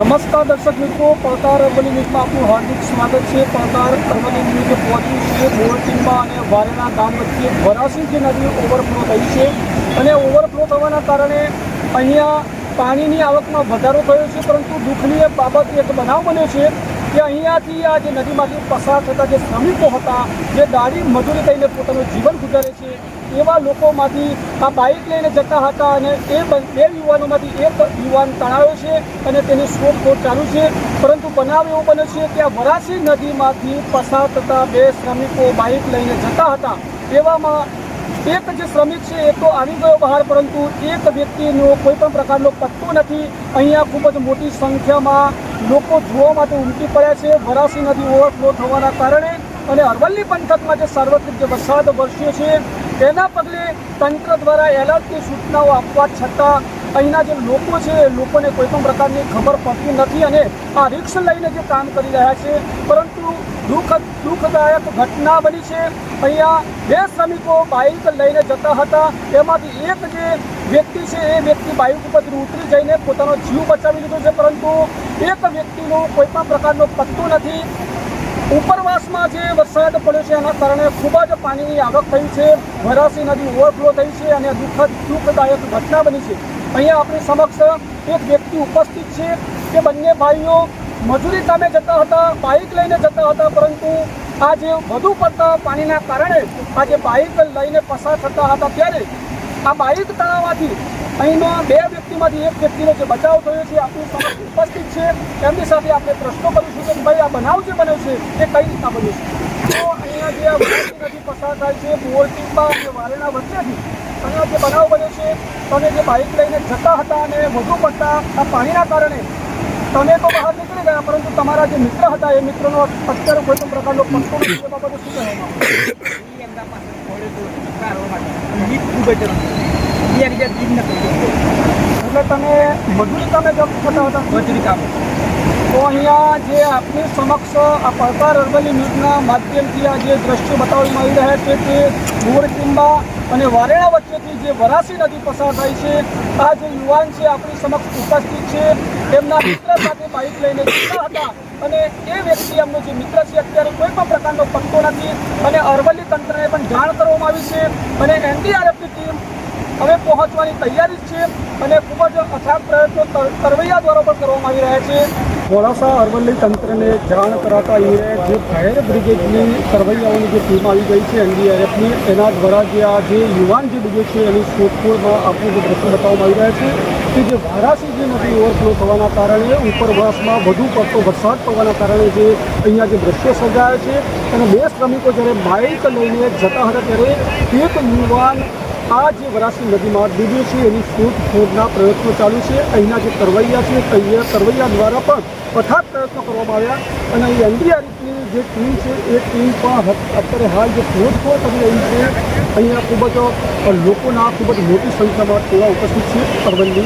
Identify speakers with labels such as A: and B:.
A: નમસ્કાર દર્શક મિત્રો, પડકાર અરવલ્લી ન્યૂઝમાં આપનું હાર્દિક સ્વાગત છે. પડકાર અરવલ્લી ન્યૂઝ પહોંચ્યું છે બોરટીમાં અને વારેના ગામ વચ્ચે વરાસી જે નદી ઓવરફ્લો થઈ છે અને ઓવરફ્લો થવાના કારણે અહીંયા પાણીની આવકમાં વધારો થયો છે, પરંતુ દુઃખની બાબત એક બનાવ બન્યો છે કે અહીંયાથી આ જે નદીમાંથી પસાર થતા જે શ્રમિકો હતા, જે દાડી મજૂરી કરીને પોતાનું જીવન ગુજારે છે, એવા લોકોમાંથી આ બાઇક લઈને જતા હતા અને એ બ- યુવાનોમાંથી એક યુવાન તણાયો છે અને તેની શોધખોળ ચાલુ છે. પરંતુ બનાવ એવો બન્યો છે કે આ વરાસી નદીમાંથી પસાર થતા બે શ્રમિકો બાઇક લઈને જતા હતા. એવામાં એક જે શ્રમિક છે એ તો આવી ગયો બહાર, પરંતુ એક વ્યક્તિનો કોઈ પણ પ્રકારનો પત્તો નથી. અહીંયા ખૂબ જ મોટી સંખ્યામાં લોકો જોવા માટે ઉમટી પડ્યા છે. વરાસી નદી ઓવરફ્લો થવાના કારણે અને અરવલ્લી પંથકમાં જે સાર્વત્રિક જે વરસાદ વરસ્યો છે, તેના પગલે તંત્ર દ્વારા એલર્ટની સૂચનાઓ આપવા છતાં અહીંના જે લોકો છે, એ લોકોને કોઈ પણ પ્રકારની ખબર પડતી નથી અને આ રિક્ષ લઈને જે કામ કરી રહ્યા છે, પરંતુ દુઃખ દુઃખદાયક ઘટના બની છે. અહીંયા બે શ્રમિકો બાઇક લઈને જતા હતા. તેમાંથી એક જે વ્યક્તિ છે, એ વ્યક્તિ બાઇક ઉપરથી ઉતરી જઈને પોતાનો જીવ બચાવી લીધો છે, પરંતુ એક વ્યક્તિનો કોઈ પણ પ્રકારનો પત્તો નથી. ઉપરવાસમાં જે વરસાદ પડ્યો છે, એના કારણે ખૂબ જ પાણીની આવક થઈ છે. વરાસી નદી ઓવરફ્લો થઈ છે અને દુઃખદ, દુઃખદાયક ઘટના બની છે. અહીંયા આપણી સમક્ષ એક વ્યક્તિ ઉપસ્થિત છે કે બંને ભાઈઓ મજૂરી કામે જતા હતા બાઇક લઈને જતા હતા, પરંતુ આ જે વધુ પડતા પાણીના કારણે આ જે બાઇક લઈને પસાર થતા હતા. ત્યારે આ બાઇક તણાવમાંથી અહીંના બે વ્યક્તિમાંથી એક વ્યક્તિનો જે બચાવ થયો છે આપણી સમક્ષ ઉપસ્થિત છે. એમની સાથે આપણે પ્રશ્નો કરીશું કે ભાઈ, આ બનાવ જે બન્યો છે, એ કઈ રીતના બન્યો છે? તો અહીંયા જે નદી પસાર થાય છે બોરટીમાં અને વારેના વચ્ચેથી અહીંયા જે બનાવ બન્યો છે, તમે જે બાઇક લઈને જતા હતા અને વધુ પડતા આ પાણીના કારણે તમે તો બહાર નીકળી ગયા, પરંતુ તમારા જે મિત્ર હતા, એ મિત્રનો અત્યારે કોઈ પણ પ્રકારનો નથી બાબતે શું કહેવામાં
B: એમના
A: અહીંયા જે આપની સમક્ષ આ જે દ્રશ્યો બતાવવામાં આવી રહ્યા છે તે મોરટીંબા અને વારેણા વચ્ચેથી જે વરાસી નદી પસાર થાય છે આ જે યુવાન છે આપણી સમક્ષ ઉપસ્થિત છે તેમના મિત્ર સાથે બાઇક લઈને જતા હતા અને એ વ્યક્તિ એમનો જે મિત્ર છે, અત્યારે કોઈ પણ પ્રકારનો પત્તો નથી. અને અરવલ્લી જાણ કરવામાં આવી છે અને એનડીઆરએફની ટીમ હવે પહોંચવાની તૈયારી છે અને ખૂબ જ અથાગ પ્રયત્નો તર- તરવૈયા દ્વારા પણ કરવામાં આવી રહ્યા છે. મોડાસા અરવલ્લી તંત્રને જાણ કરાતા એ જે ફાયર બ્રિગેડની સરવૈયાઓની જે ટીમ આવી ગઈ છે, એનડીઆરએફની, એના દ્વારા જે આ જે યુવાન જે ડૂબે છે, એની શોધખોળમાં આપણું જે દ્રશ્ય બતાવવામાં આવી રહ્યા છે કે જે વારાસી જે નદી ઓવરફ્લો થવાના કારણે, ઉપરવાસમાં વધુ પડતો વરસાદ પડવાના કારણે જે અહીંયા જે દ્રશ્યો સર્જાયા છે અને બે શ્રમિકો જ્યારે બાઇક લઈને જતા હતા ત્યારે એક યુવાન આ જે વરાસી નદીમાં ડૂબ્યું છે એની શોધખોળના પ્રયત્નો ચાલુ છે. અહીંના જે તરવૈયા છે તૈયાર તરવૈયા દ્વારા પણ અથાગ પ્રયત્નો કરવામાં આવ્યા અને અહીં એનડીઆરએફની જે ટીમ છે, એ ટીમ પણ અત્યારે હાલ જે શોધખોળ કરી રહી છે, અહીંયા ખૂબ જ, લોકોના ખૂબ જ મોટી સંખ્યામાં તેવા ઉપસ્થિત છે. અરવલ્લી